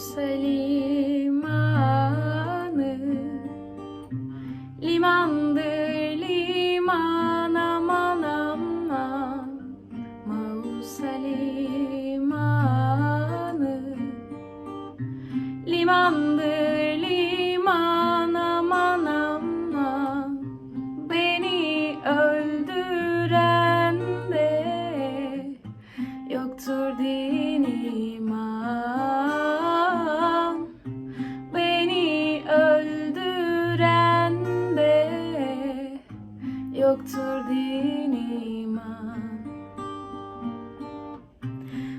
Mausa limanı Limandır liman aman aman. Mausa limanı Limandır liman aman aman. Beni öldüren de Yoktur din Yoktur din iman.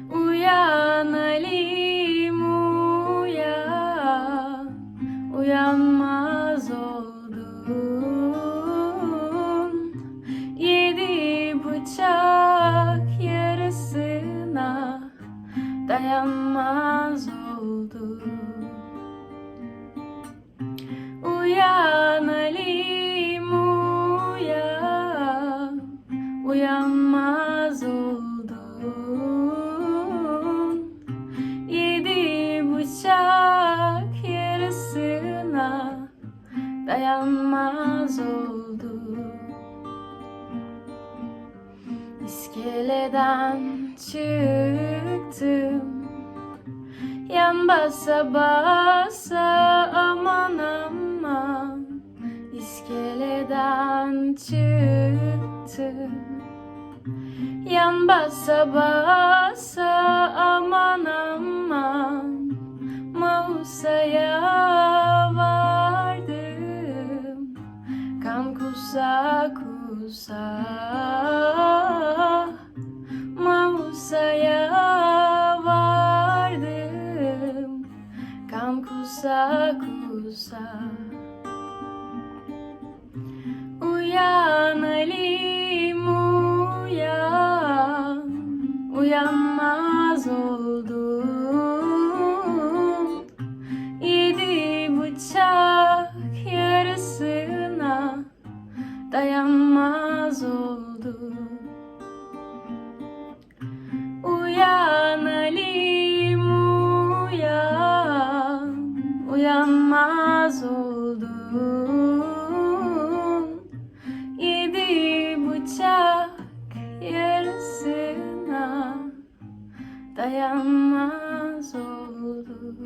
Uyan Ali'm uyan. Uyanmaz oldun. Yedi bıçak yarasına Dayanmaz oldun. Uyan Uyanmaz oldun Yedi bıçak yarasına Dayanmaz oldun İskeleden çıktım. Yan basa basa aman aman İskeleden çıktım Yan basa basa aman aman Mausa'ya vardım. Kan kusa kusa Mausa'ya vardım. Kan kusa kusa Uyanmaz oldun Yedi bıçak yarasına Dayanmaz oldun Uyan Ali'm uyan. Uyanmaz oldun Dayanmaz oldun